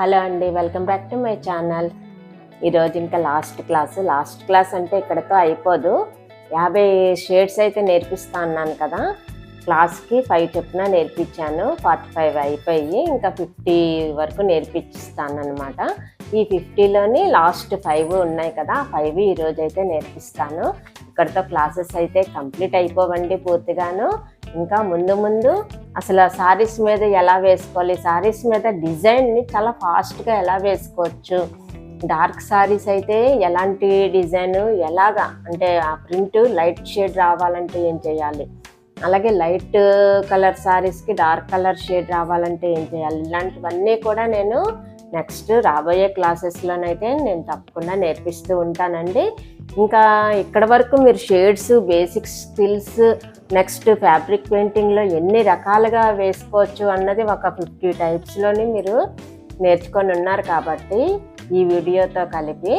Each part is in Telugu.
హలో అండి welcome back to my channel. ఈరోజు ఇంకా లాస్ట్ క్లాస్. లాస్ట్ క్లాస్ అంటే ఇక్కడతో అయిపోదు. యాభై షేడ్స్ అయితే నేర్పిస్తా అన్నాను కదా. క్లాస్కి ఫైవ్ చొప్పున నేర్పించాను. ఫార్టీ ఫైవ్ అయిపోయి ఇంకా ఫిఫ్టీ వరకు నేర్పిస్తాను అనమాట ఈ ఫిఫ్టీలోని లాస్ట్ ఫైవ్ ఉన్నాయి కదా ఫైవ్ ఈరోజు అయితే నేర్పిస్తాను. ఇక్కడతో క్లాసెస్ అయితే కంప్లీట్ అయిపోవండి పూర్తిగాను. ఇంకా ముందు ముందు అసలు శారీస్ మీద ఎలా వేసుకోవాలి? శారీస్ మీద డిజైన్ని చాలా ఫాస్ట్గా ఎలా వేసుకోవచ్చు? డార్క్ సారీస్ అయితే ఎలాంటి డిజైన్ ఎలాగా? అంటే ఆ ప్రింట్ లైట్ షేడ్ రావాలంటే ఏం చేయాలి? అలాగే లైట్ కలర్ సారీస్కి డార్క్ కలర్ షేడ్ రావాలంటే ఏం చేయాలి? ఇలాంటివన్నీ కూడా నేను నెక్స్ట్ రాబోయే క్లాసెస్లోనైతే నేను తప్పకుండా నేర్పిస్తూ ఉంటానండి. ఇంకా ఇక్కడ వరకు మీరు shades basic skills next fabric పెయింటింగ్లో ఎన్ని రకాలుగా వేసుకోవచ్చు అన్నది ఒక ఫిఫ్టీ టైప్స్లోని మీరు నేర్చుకొని ఉన్నారు కాబట్టి ఈ వీడియోతో కలిపి.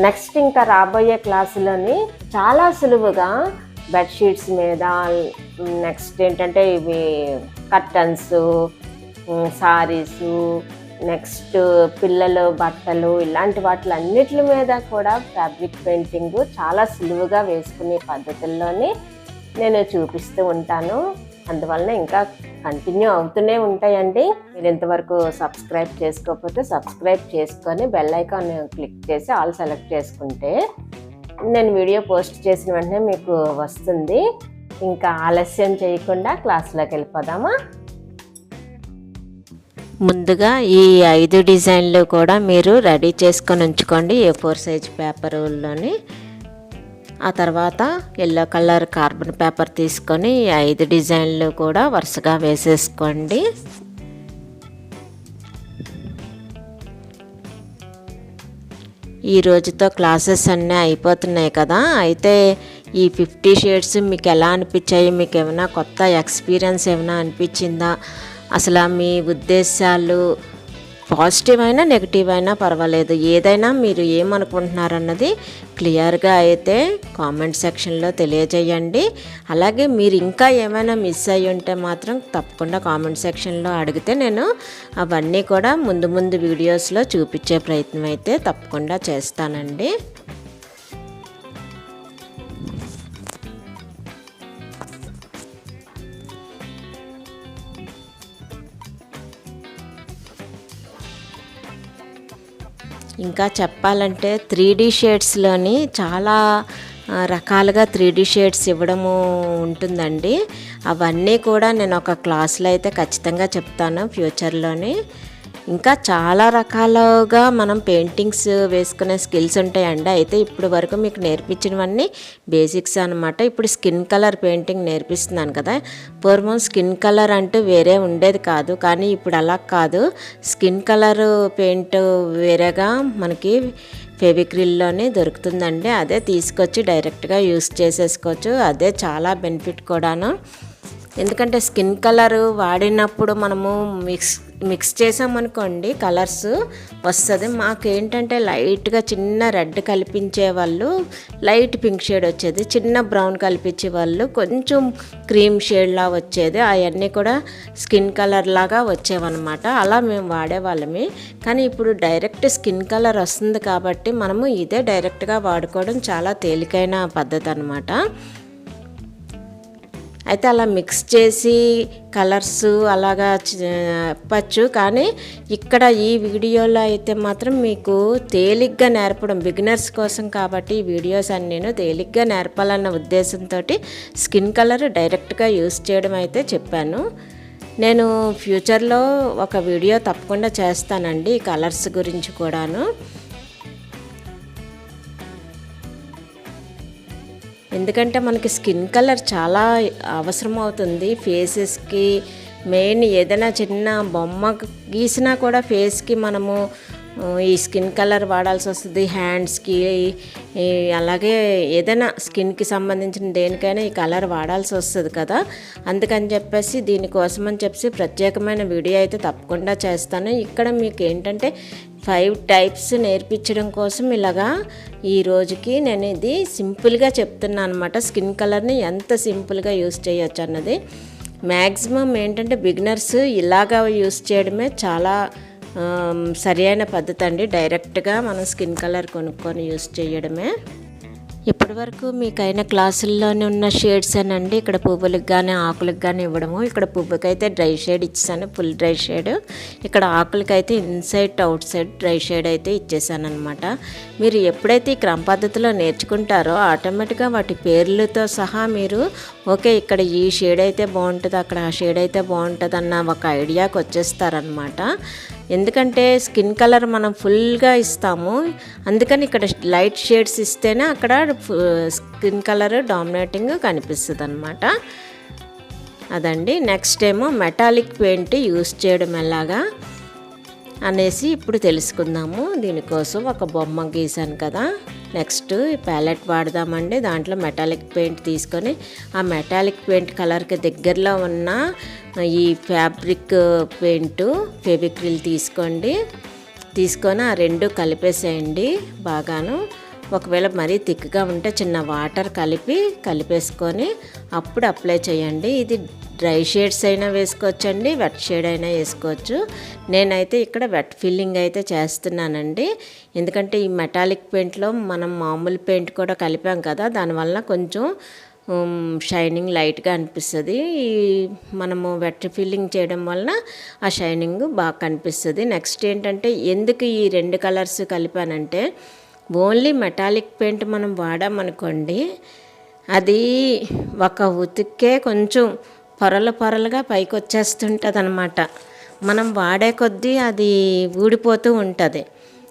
నెక్స్ట్ ఇంకా రాబోయే క్లాసులోని చాలా సులువుగా బెడ్షీట్స్ మీద నెక్స్ట్ ఏంటంటే ఇవి కర్టన్స్ సారీసు నెక్స్ట్ పిల్లలు బట్టలు ఇలాంటి వాటిలన్నిటి మీద కూడా ఫ్యాబ్రిక్ పెయింటింగ్ చాలా సులువుగా వేసుకునే పద్ధతుల్లోని నేను చూపిస్తూ ఉంటాను. అందువలన ఇంకా కంటిన్యూ అవుతూనే ఉంటాయండి. మీరు ఇంతవరకు సబ్స్క్రైబ్ చేసుకోకపోతే సబ్స్క్రైబ్ చేసుకొని బెల్ ఐకాన్ క్లిక్ చేసి ఆల్ సెలెక్ట్ చేసుకుంటే నేను వీడియో పోస్ట్ చేసిన వెంటనే మీకు వస్తుంది. ఇంకా ఆలస్యం చేయకుండా క్లాస్లోకి వెళ్ళిపోదామా? ముందుగా ఈ ఐదు డిజైన్లు కూడా మీరు రెడీ చేసుకొని ఉంచుకోండి. ఏ ఫోర్ సైజ్ పేపర్లోని ఆ తర్వాత ఎల్లో కలర్ కార్బన్ పేపర్ తీసుకొని ఈ ఐదు డిజైన్లు కూడా వరుసగా వేసేసుకోండి. ఈ రోజుతో క్లాసెస్ అన్నీ అయిపోతున్నాయి కదా. అయితే ఈ ఫిఫ్టీ షేడ్స్ మీకు ఎలా అనిపించాయి? మీకు ఏమైనా కొత్త ఎక్స్పీరియన్స్ ఏమైనా అనిపించిందా? అసలు మీ ఉద్దేశాలు పాజిటివ్ అయినా నెగిటివ్ అయినా పర్వాలేదు. ఏదైనా మీరు ఏమనుకుంటున్నారన్నది క్లియర్గా అయితే కామెంట్ సెక్షన్లో తెలియజేయండి. అలాగే మీరు ఇంకా ఏమైనా మిస్ అయ్యి ఉంటే మాత్రం తప్పకుండా కామెంట్ సెక్షన్లో అడిగితే నేను అవన్నీ కూడా ముందు ముందు వీడియోస్లో చూపించే ప్రయత్నం అయితే తప్పకుండా చేస్తానండి. ఇంకా చెప్పాలంటే త్రీ డీ షేడ్స్లోని చాలా రకాలుగా త్రీ డీ షేడ్స్ ఇవ్వడము ఉంటుందండి. అవన్నీ కూడా నేను ఒక క్లాస్లో అయితే ఖచ్చితంగా చెప్తాను ఫ్యూచర్లోని. ఇంకా చాలా రకాలుగా మనం పెయింటింగ్స్ వేసుకునే స్కిల్స్ ఉంటాయండి. అయితే ఇప్పుడు వరకు మీకు నేర్పించినవన్నీ బేసిక్స్ అనమాట ఇప్పుడు స్కిన్ కలర్ పెయింటింగ్ నేర్పిస్తున్నాను కదా. పూర్వం స్కిన్ కలర్ అంటూ వేరే ఉండేది కాదు. కానీ ఇప్పుడు అలా కాదు. స్కిన్ కలర్ పెయింట్ వేరేగా మనకి ఫెవిక్రిల్లోనే దొరుకుతుందండి. అదే తీసుకొచ్చి డైరెక్ట్గా యూస్ చేసేసుకోవచ్చు. అదే చాలా బెనిఫిట్ కూడాను. ఎందుకంటే స్కిన్ కలర్ వాడినప్పుడు మనము మిక్స్ మిక్స్ చేసామనుకోండి కలర్స్ వస్తుంది. మాకేంటంటే లైట్గా చిన్న రెడ్ కల్పించే వాళ్ళు లైట్ పింక్ షేడ్ వచ్చేది. చిన్న బ్రౌన్ కల్పించే వాళ్ళు కొంచెం క్రీమ్ షేడ్లా వచ్చేది. అవన్నీ కూడా స్కిన్ కలర్ లాగా వచ్చేవన్నమాట. అలా మేము వాడేవాళ్ళమే కానీ ఇప్పుడు డైరెక్ట్ స్కిన్ కలర్ వస్తుంది కాబట్టి మనము ఇదే డైరెక్ట్గా వాడుకోవడం చాలా తేలికైన పద్ధతి అనమాట అయితే అలా మిక్స్ చేసి కలర్స్ అలాగా చెప్పచ్చు. కానీ ఇక్కడ ఈ వీడియోలో అయితే మాత్రం మీకు తేలిగ్గా నేర్పడం బిగినర్స్ కోసం కాబట్టి ఈ వీడియోస్ అన్ని నేను తేలిగ్గా నేర్పాలన్న ఉద్దేశంతో స్కిన్ కలర్ డైరెక్ట్గా యూస్ చేయడం అయితే చెప్పాను. నేను ఫ్యూచర్లో ఒక వీడియో తప్పకుండా చేస్తానండి కలర్స్ గురించి కూడాను. ఎందుకంటే మనకి స్కిన్ కలర్ చాలా అవసరం అవుతుంది ఫేసెస్కి మెయిన్ ఏదైనా చిన్న బొమ్మ గీసినా కూడా ఫేస్కి మనము ఈ స్కిన్ కలర్ వాడాల్సి వస్తుంది హ్యాండ్స్కి ఈ అలాగే ఏదైనా స్కిన్కి సంబంధించిన దేనికైనా ఈ కలర్ వాడాల్సి వస్తుంది కదా. అందుకని చెప్పేసి దీనికోసం అని చెప్పేసి ప్రత్యేకమైన వీడియో అయితే తప్పకుండా చేస్తాను. ఇక్కడ మీకు ఏంటంటే ఫైవ్ టైప్స్ నేర్పించడం కోసం ఇలాగా ఈ రోజుకి నేను ఇది సింపుల్గా చెప్తున్నాను అనమాట స్కిన్ కలర్ని ఎంత సింపుల్గా యూస్ చేయొచ్చు అన్నది. మ్యాక్సిమం ఏంటంటే బిగినర్స్ ఇలాగా యూస్ చేయడమే చాలా సరైన సరి అయిన పద్ధతి అండి. డైరెక్ట్గా మనం స్కిన్ కలర్ కొనుక్కొని యూస్ చేయడమే. ఇప్పటివరకు మీకైన క్లాసుల్లోనే ఉన్న షేడ్స్ అనండి. ఇక్కడ పువ్వులకు కానీ ఆకులకు కానీ ఇవ్వడము. ఇక్కడ పువ్వుకైతే డ్రై షేడ్ ఇచ్చాను ఫుల్ డ్రై షేడ్. ఇక్కడ ఆకులకైతే inside outside dry shade అయితే ఇచ్చేసాను అనమాట మీరు ఎప్పుడైతే ఈ క్రమ పద్ధతిలో నేర్చుకుంటారో ఆటోమేటిక్గా వాటి పేర్లతో సహా మీరు ఓకే ఇక్కడ ఈ షేడ్ అయితే బాగుంటుంది అక్కడ ఆ షేడ్ అయితే బాగుంటుంది అన్న ఒక ఐడియాకి వచ్చేస్తారనమాట ఎందుకంటే స్కిన్ కలర్ మనం ఫుల్గా ఇస్తాము. అందుకని ఇక్కడ లైట్ షేడ్స్ ఇస్తేనే అక్కడ స్కిన్ కలర్ డామినేటింగ్ కనిపిస్తుంది అనమాట అదండి. నెక్స్ట్ ఏమో మెటాలిక్ పెయింట్ యూస్ చేయడం ఎలాగా? అనేసి ఇప్పుడు తెలుసుకుందాము. దీనికోసం ఒక బొమ్మ గీసాను కదా. నెక్స్ట్ ప్యాలెట్ వాడదామండి. దాంట్లో మెటాలిక్ పెయింట్ తీసుకొని ఆ మెటాలిక్ పెయింట్ కలర్కి దగ్గరలో ఉన్న ఈ ఫ్యాబ్రిక్ పెయింట్ ఫెవిక్రిల్ తీసుకోండి. తీసుకొని ఆ రెండు కలిపేసేయండి బాగాను. ఒకవేళ మరీ థిక్గా ఉంటే చిన్న వాటర్ కలిపి కలిపేసుకొని అప్పుడు అప్లై చేయండి. ఇది డ్రై షేడ్స్ అయినా వేసుకోవచ్చండి వెట్ షేడ్ అయినా వేసుకోవచ్చు. నేనైతే ఇక్కడ వెట్ ఫిల్లింగ్ అయితే చేస్తున్నానండి. ఎందుకంటే ఈ మెటాలిక్ పెయింట్లో మనం మామూలు పెయింట్ కూడా కలిపాం కదా దానివల్ల కొంచెం షైనింగ్ లైట్గా అనిపిస్తుంది. ఈ మనము వెట్ ఫిల్లింగ్ చేయడం వలన ఆ షైనింగ్ బాగా కనిపిస్తుంది. నెక్స్ట్ ఏంటంటే ఎందుకు ఈ రెండు కలర్స్ కలిపానంటే ఓన్లీ మెటాలిక్ పెయింట్ మనం వాడామనుకోండి అది ఒక ఉతికే కొంచెం పొరలు పొరలుగా పైకి వచ్చేస్తుంటుంది అనమాట మనం వాడే కొద్దీ అది ఊడిపోతూ ఉంటుంది.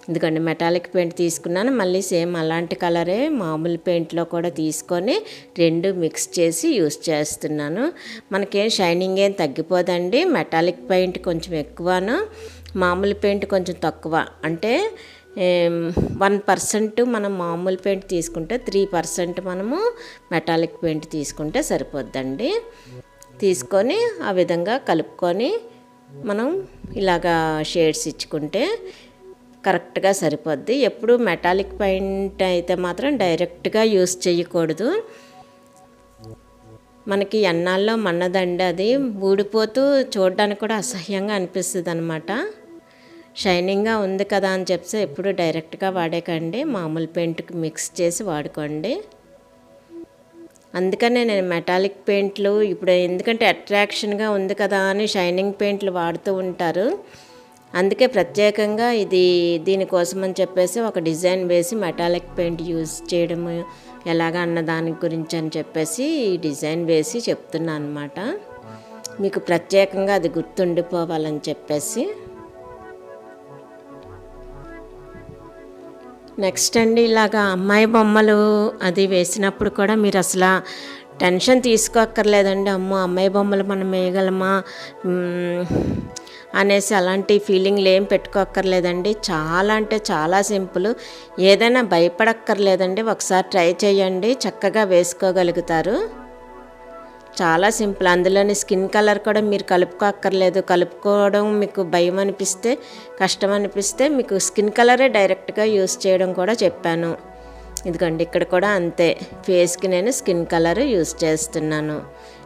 ఎందుకంటే మెటాలిక్ పెయింట్ తీసుకున్నాను. మళ్ళీ సేమ్ అలాంటి కలరే మామూలు పెయింట్లో కూడా తీసుకొని రెండు మిక్స్ చేసి యూస్ చేస్తున్నాను. మనకేం షైనింగ్ ఏం తగ్గిపోదండి. మెటాలిక్ పెయింట్ కొంచెం ఎక్కువను. మామూలు పెయింట్ కొంచెం తక్కువ. అంటే వన్ పర్సెంట్ మనం మామూలు పెయింట్ తీసుకుంటే త్రీ పర్సెంట్ మనము మెటాలిక్ పెయింట్ తీసుకుంటే సరిపోద్దండి. తీసుకొని ఆ విధంగా కలుపుకొని మనం ఇలాగా షేడ్స్ ఇచ్చుకుంటే కరెక్ట్గా సరిపోద్ది. ఎప్పుడు మెటాలిక్ పెయింట్ అయితే మాత్రం డైరెక్ట్గా యూస్ చేయకూడదు మనకి ఎన్నాల్లో మన్నదండి అది. ఊడిపోతూ చూడడానికి కూడా అసహ్యంగా అనిపిస్తుంది అనమాట షైనింగ్గా ఉంది కదా అని చెప్తే ఎప్పుడు డైరెక్ట్గా వాడేకండి. మామూలు పెయింట్కి మిక్స్ చేసి వాడుకోండి. అందుకనే నేను మెటాలిక్ పెయింట్లు ఇప్పుడు ఎందుకంటే అట్రాక్షన్గా ఉంది కదా అని షైనింగ్ పెయింట్లు వాడుతూ ఉంటారు. అందుకే ప్రత్యేకంగా ఇది దీనికోసం అని చెప్పేసి ఒక డిజైన్ వేసి మెటాలిక్ పెయింట్ యూజ్ చేయడము ఎలాగ అన్న దాని గురించి అని చెప్పేసి ఈ డిజైన్ వేసి చెప్తున్నాను అనమాట మీకు ప్రత్యేకంగా అది గుర్తుండిపోవాలని చెప్పేసి. నెక్స్ట్ అండి ఇలాగా అమ్మాయి బొమ్మలు అది వేసినప్పుడు కూడా మీరు అసలు టెన్షన్ తీసుకోక్కర్లేదండి. అమ్మో అమ్మాయి బొమ్మలు మనం వేయగలమా? అనేసి అలాంటి ఫీలింగ్లు ఏం పెట్టుకోక్కర్లేదండి. చాలా అంటే చాలా సింపుల్. ఏదైనా భయపడక్కర్లేదండి. ఒకసారి ట్రై చేయండి. చక్కగా వేసుకోగలుగుతారు. చాలా సింపుల్. అందులోని స్కిన్ కలర్ కూడా మీరు కలుపుకోక్కర్లేదు. కలుపుకోవడం మీకు భయం అనిపిస్తే కష్టం అనిపిస్తే మీకు స్కిన్ కలరే డైరెక్ట్గా యూస్ చేయడం కూడా చెప్పాను. ఇదిగోండి ఇక్కడ కూడా అంతే. ఫేస్కి నేను స్కిన్ కలర్ యూస్ చేస్తున్నాను.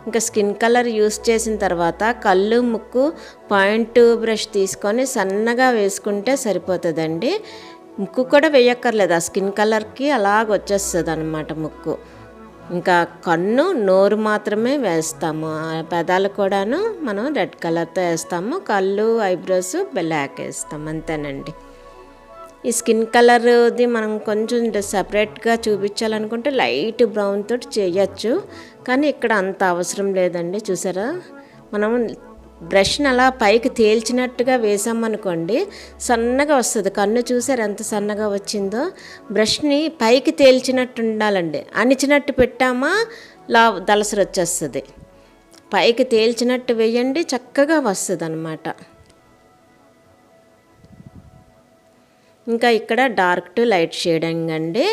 ఇంకా స్కిన్ కలర్ యూస్ చేసిన తర్వాత కళ్ళు ముక్కు పాయింట్ బ్రష్ తీసుకొని సన్నగా వేసుకుంటే సరిపోతుందండి. ముక్కు కూడా వేయక్కర్లేదు. ఆ స్కిన్ కలర్కి అలాగ వచ్చేస్తుంది అనమాట ముక్కు. ఇంకా కన్ను నోరు మాత్రమే వేస్తాము. పెదాలు కూడాను మనం రెడ్ కలర్తో వేస్తాము. కళ్ళు ఐబ్రోస్ బ్లాక్ వేస్తాం అంతేనండి. ఈ స్కిన్ కలర్ది మనం కొంచెం సపరేట్గా చూపించాలనుకుంటే లైట్ బ్రౌన్ తోటి చేయొచ్చు. కానీ ఇక్కడ అంత అవసరం లేదండి. చూసారా? మనం బ్రష్ని అలా పైకి తేల్చినట్టుగా వేసామనుకోండి సన్నగా వస్తుంది. కన్ను చూసారు ఎంత సన్నగా వచ్చిందో? బ్రష్ని పైకి తేల్చినట్టు ఉండాలండి. అణిచినట్టు పెట్టామా లా దలసరి వచ్చేస్తుంది. పైకి తేల్చినట్టు వేయండి చక్కగా వస్తుంది అనమాట ఇంకా ఇక్కడ డార్క్ టు లైట్ షేడింగ్ అండి.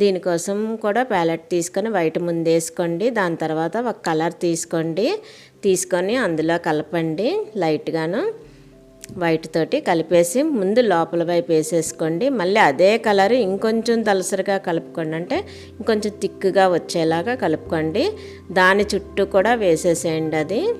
దీనికోసం కూడా ప్యాలెట్ తీసుకొని వైట్ ముందు వేసుకోండి దాని తర్వాత ఒక కలర్ తీసుకోండి. తీసుకొని అందులో కలపండి లైట్గాను వైట్ తోటి కలిపేసి ముందు లోపల వైపు వేసేసుకోండి. మళ్ళీ అదే కలర్ ఇంకొంచెం దలసరిగా కలుపుకోండి. అంటే ఇంకొంచెం థిక్గా వచ్చేలాగా కలుపుకోండి. దాని చుట్టూ కూడా వేసేసేయండి అది.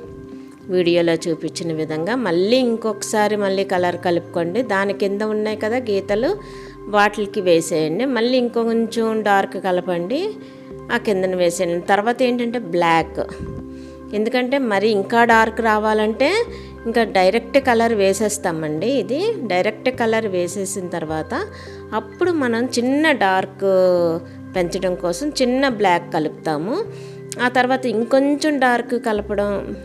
వీడియోలో చూపించిన విధంగా మళ్ళీ ఇంకొకసారి మళ్ళీ కలర్ కలుపుకోండి. దాని కింద ఉన్నాయి కదా గీతలు వాటికి వేసేయండి. మళ్ళీ ఇంకొంచెం డార్క్ కలపండి. ఆ కిందన వేసేయండి. తర్వాత ఏంటంటే బ్లాక్. ఎందుకంటే మరి ఇంకా డార్క్ రావాలంటే ఇంకా డైరెక్ట్ కలర్ వేసేస్తామండి ఇది. డైరెక్ట్ కలర్ వేసేసిన తర్వాత అప్పుడు మనం చిన్న డార్క్ పెంచడం కోసం చిన్న బ్లాక్ కలుపుతాము. ఆ తర్వాత ఇంకొంచెం డార్క్ కలపడం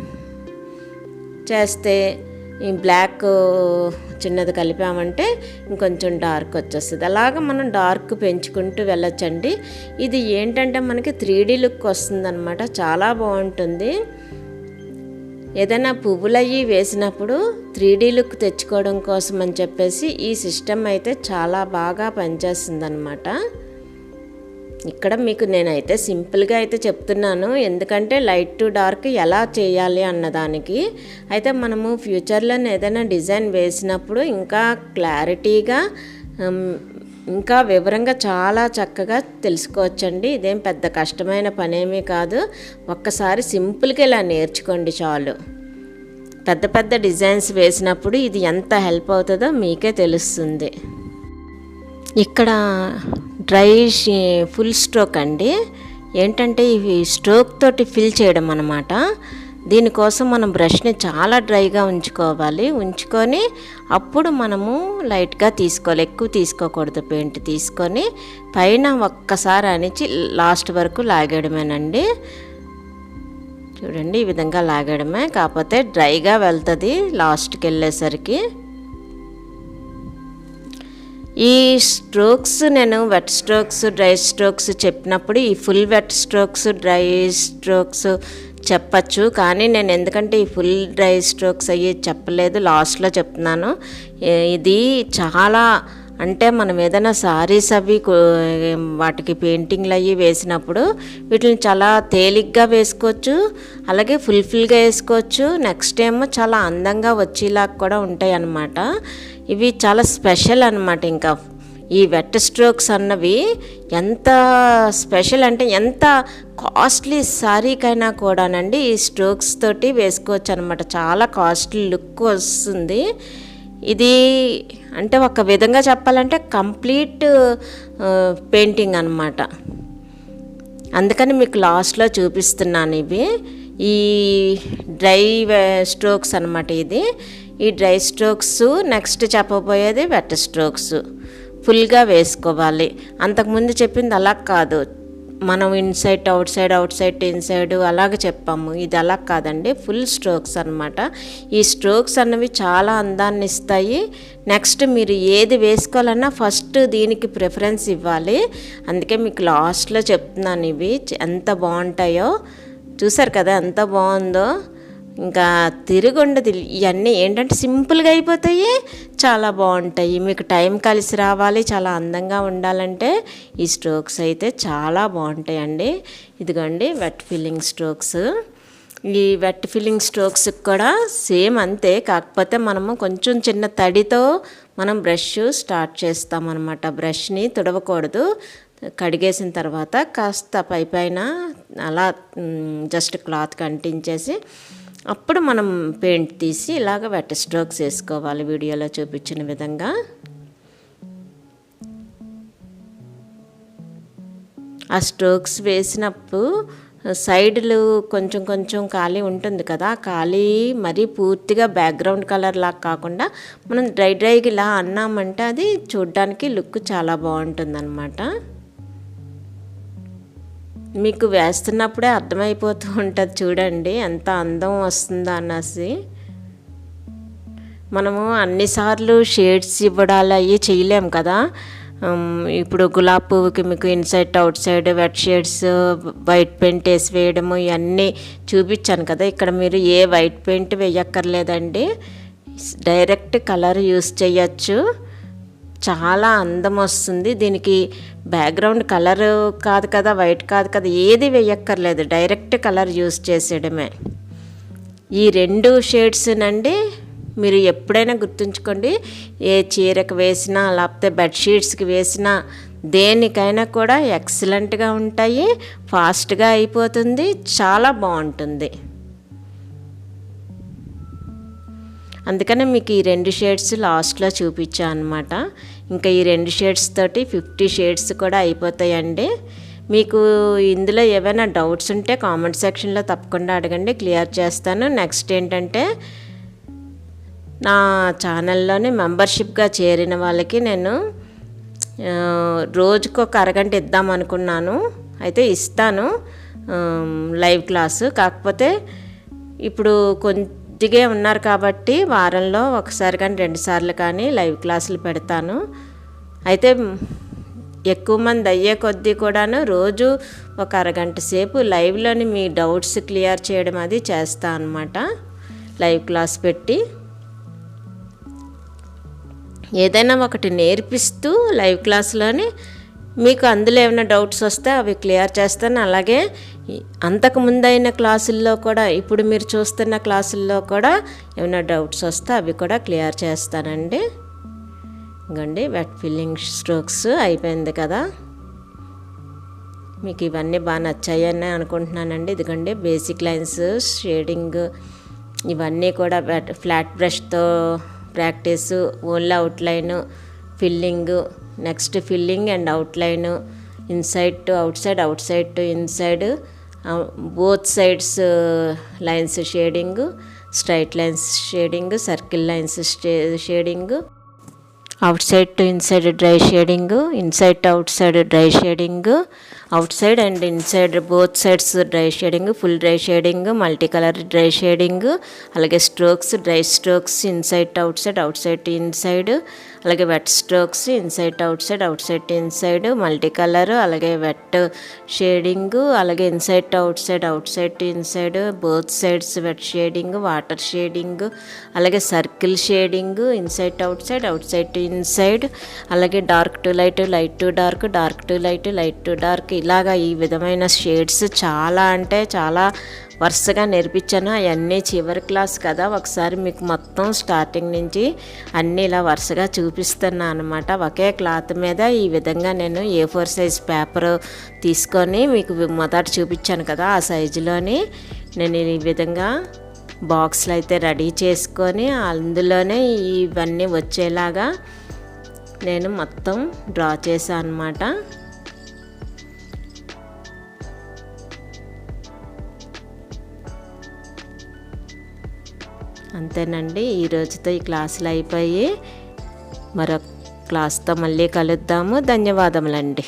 చేస్తే ఈ బ్లాక్ చిన్నది కలిపామంటే ఇంకొంచెం డార్క్ వచ్చేస్తుంది. అలాగ మనం డార్క్ పెంచుకుంటూ వెళ్ళొచ్చండి. ఇది ఏంటంటే మనకి త్రీ డీ లుక్ వస్తుందన్నమాట. చాలా బాగుంటుంది. ఏదైనా పువ్వులు అవి వేసినప్పుడు త్రీ డీ లుక్ తెచ్చుకోవడం కోసం అని చెప్పేసి ఈ సిస్టమ్ అయితే చాలా బాగా పనిచేస్తుంది అనమాట ఇక్కడ మీకు నేనైతే సింపుల్గా అయితే చెప్తున్నాను. ఎందుకంటే లైట్ టు డార్క్ ఎలా చేయాలి అన్నదానికి. అయితే మనము ఫ్యూచర్లో ఏదైనా డిజైన్ వేసినప్పుడు ఇంకా క్లారిటీగా ఇంకా వివరంగా చాలా చక్కగా తెలుసుకోవచ్చండి. ఇదేం పెద్ద కష్టమైన పనేమీ కాదు. ఒక్కసారి సింపుల్గా ఇలా నేర్చుకోండి చాలు. పెద్ద పెద్ద డిజైన్స్ వేసినప్పుడు ఇది ఎంత హెల్ప్ అవుతుందో మీకే తెలుస్తుంది. ఇక్కడ డ్రై ఫుల్ స్ట్రోక్ అండి. ఏంటంటే ఇవి స్ట్రోక్ తోటి ఫిల్ చేయడం అనమాట దీనికోసం మనం బ్రష్ని చాలా డ్రైగా ఉంచుకోవాలి. ఉంచుకొని అప్పుడు మనము లైట్గా తీసుకోవాలి. ఎక్కువ తీసుకోకూడదు పెయింట్ తీసుకొని. పైన ఒక్కసారి అనిచి లాస్ట్ వరకు లాగేయడమేనండి. చూడండి ఈ విధంగా లాగడమే కాకపోతే డ్రైగా వెళ్తుంది లాస్ట్కి వెళ్ళేసరికి. ఈ స్ట్రోక్స్ నేను వెట్ స్ట్రోక్స్ డ్రై స్ట్రోక్స్ చెప్పినప్పుడు ఈ full wet strokes dry strokes చెప్పచ్చు. కానీ నేను ఎందుకంటే ఈ ఫుల్ డ్రై స్ట్రోక్స్ అయ్యి చెప్పలేదు లాస్ట్లో చెప్తున్నాను. ఇది చాలా అంటే మనం ఏదైనా సారీస్ అవి వాటికి పెయింటింగ్లు అవి వేసినప్పుడు వీటిని చాలా తేలిగ్గా వేసుకోవచ్చు అలాగే ఫుల్ఫిల్గా వేసుకోవచ్చు. నెక్స్ట్ ఏమో చాలా అందంగా వచ్చేలాగా కూడా ఉంటాయి అన్నమాట ఇవి చాలా స్పెషల్ అనమాట ఇంకా. ఈ వెట్ స్ట్రోక్స్ అన్నవి ఎంత స్పెషల్ అంటే ఎంత కాస్ట్లీ శారీకైనా కూడానండి ఈ స్ట్రోక్స్ తోటి వేసుకోవచ్చు అనమాట చాలా కాస్ట్లీ లుక్ వస్తుంది. ఇది అంటే ఒక విధంగా చెప్పాలంటే కంప్లీట్ పెయింటింగ్ అనమాట అందుకని మీకు లాస్ట్లో చూపిస్తున్నాను ఇవి. ఈ డ్రై స్ట్రోక్స్ అనమాట ఇది. ఈ డ్రై స్ట్రోక్స్ నెక్స్ట్ చెప్పబోయేది వెట్ స్ట్రోక్స్. ఫుల్గా వేసుకోవాలి. అంతకుముందు చెప్పింది అలా కాదు. మనం inside outside outside inside అలాగే చెప్పాము. ఇది అలా కాదండి. ఫుల్ స్ట్రోక్స్ అనమాట ఈ స్ట్రోక్స్ అన్నవి చాలా అందాన్ని ఇస్తాయి. నెక్స్ట్ మీరు ఏది వేసుకోవాలన్నా ఫస్ట్ దీనికి ప్రిఫరెన్స్ ఇవ్వాలి. అందుకే మీకు లాస్ట్లో చెప్తున్నాను ఇవి. ఎంత బాగుంటాయో. చూసారు కదా ఎంత బాగుందో? ఇంకా తిరుగుండదు ఇవన్నీ ఏంటంటే సింపుల్గా అయిపోతాయి. చాలా బాగుంటాయి. మీకు టైం కలిసి రావాలి. చాలా అందంగా ఉండాలంటే ఈ స్ట్రోక్స్ అయితే చాలా బాగుంటాయండి. ఇదిగోండి వెట్ ఫిల్లింగ్ స్ట్రోక్స్. ఈ వెట్ ఫిల్లింగ్ స్ట్రోక్స్ కూడా సేమ్ అంతే. కాకపోతే మనము కొంచెం చిన్న తడితో మనం బ్రష్ స్టార్ట్ చేస్తామన్నమాట. బ్రష్ని తుడవకూడదు. కడిగేసిన తర్వాత కాస్త పై పైన అలా జస్ట్ క్లాత్ కంటించేసి అప్పుడు మనం పెయింట్ తీసి ఇలాగ వెట్ స్ట్రోక్స్ వేసుకోవాలి వీడియోలో చూపించిన విధంగా. ఆ స్ట్రోక్స్ వేసినప్పుడు సైడ్లు కొంచెం కొంచెం ఖాళీ ఉంటుంది కదా ఖాళీ మరీ పూర్తిగా బ్యాక్గ్రౌండ్ కలర్ లాగా కాకుండా మనం డ్రై డ్రైగా ఇలా అన్నామంటే అది చూడ్డానికి లుక్ చాలా బాగుంటుంది మీకు వేస్తున్నప్పుడే అర్థమైపోతూ ఉంటుంది చూడండి ఎంత అందం వస్తుందో అనేసి. మనము అన్నిసార్లు షేడ్స్ ఇవ్వడాలు అవి చేయలేము కదా. ఇప్పుడు గులాబ్ పువ్వుకి మీకు inside outside wet shades white paint వేసి వేయడము ఇవన్నీ చూపించాను కదా. ఇక్కడ మీరు ఏ వైట్ పెయింట్ వేయక్కర్లేదండి. డైరెక్ట్ కలర్ యూస్ చేయొచ్చు. చాలా అందం వస్తుంది. దీనికి బ్యాక్గ్రౌండ్ కలర్ కాదు కదా వైట్ కాదు కదా ఏది వేయక్కర్లేదు. డైరెక్ట్ కలర్ యూస్ చేసేయడమే. ఈ రెండు షేడ్స్ నండి మీరు ఎప్పుడైనా గుర్తుంచుకోండి. ఏ చీరకు వేసినా లేకపోతే బెడ్షీట్స్కి వేసినా దేనికైనా కూడా ఎక్సలెంట్గా ఉంటాయి. ఫాస్ట్గా అయిపోతుంది. చాలా బాగుంటుంది. అందుకనే మీకు ఈ రెండు షేడ్స్ లాస్ట్లో చూపించాను అనమాట ఇంకా ఈ రెండు షేడ్స్ తోటి ఫిఫ్టీ షేడ్స్ కూడా అయిపోతాయండి. మీకు ఇందులో ఏమైనా డౌట్స్ ఉంటే కామెంట్ సెక్షన్లో తప్పకుండా అడగండి క్లియర్ చేస్తాను. నెక్స్ట్ ఏంటంటే నా ఛానల్లోని మెంబర్షిప్గా చేరిన వాళ్ళకి నేను రోజుకు ఒక అరగంట ఇద్దాం అనుకున్నాను. అయితే ఇస్తాను లైవ్ క్లాసు కాకపోతే ఇప్పుడు కొద్దిగా ఉన్నారు కాబట్టి వారంలో ఒకసారి కానీ రెండుసార్లు కానీ లైవ్ క్లాసులు పెడతాను. అయితే ఎక్కువ మంది అయ్యే కొద్దీ కూడాను రోజు ఒక అరగంట సేపు లైవ్లోని మీ డౌట్స్ క్లియర్ చేయడం అది చేస్తా అనమాట లైవ్ క్లాస్ పెట్టి ఏదైనా ఒకటి నేర్పిస్తూ లైవ్ క్లాస్లోని మీకు అందులో ఏమైనా డౌట్స్ వస్తే అవి క్లియర్ చేస్తాను. అలాగే అంతకు ముందైన క్లాసుల్లో కూడా ఇప్పుడు మీరు చూస్తున్న క్లాసుల్లో కూడా ఏమైనా డౌట్స్ వస్తే అవి కూడా క్లియర్ చేస్తానండి. ఇంకండి వెట్ ఫిల్లింగ్ స్ట్రోక్స్ అయిపోయింది కదా. మీకు ఇవన్నీ బాగా నచ్చాయని అనుకుంటున్నానండి. ఇదిగండి బేసిక్ లైన్స్ షేడింగ్ ఇవన్నీ కూడా ఫ్లాట్ బ్రష్తో practice only outline filling next filling and outline inside to outside outside to inside both sides lines shading straight lines shading circle lines shading outside to inside dry shading inside to outside dry shading outside and inside both sides dry shading full dry shading multi colour dry shading అలాగే strokes dry strokes inside outside outside inside అలాగే wet strokes inside outside outside inside multi colour అలాగే వెట్ షేడింగ్ అలాగే inside outside outside inside both sides wet shading water shading అలాగే circle shading inside outside outside inside అలాగే dark to light light to dark dark to light light to dark ఇలాగా ఈ విధమైన షేడ్స్ చాలా అంటే చాలా వరుసగా నేర్పించాను. అవన్నీ చివరి క్లాస్ కదా. ఒకసారి మీకు మొత్తం స్టార్టింగ్ నుంచి అన్నీ ఇలా వరుసగా చూపిస్తున్నాను అనమాట ఒకే క్లాత్ మీద ఈ విధంగా నేను ఏ ఫోర్ సైజ్ పేపర్ తీసుకొని మీకు మొదట చూపించాను కదా ఆ సైజులోని నేను ఈ విధంగా బాక్స్లు అయితే రెడీ చేసుకొని అందులోనే ఇవన్నీ వచ్చేలాగా నేను మొత్తం డ్రా చేశాను అనమాట అంతేనండి. ఈ రోజుతో ఈ క్లాసులు అయిపోయి మరొక క్లాస్తో మళ్ళీ కలుద్దాము. ధన్యవాదములండి.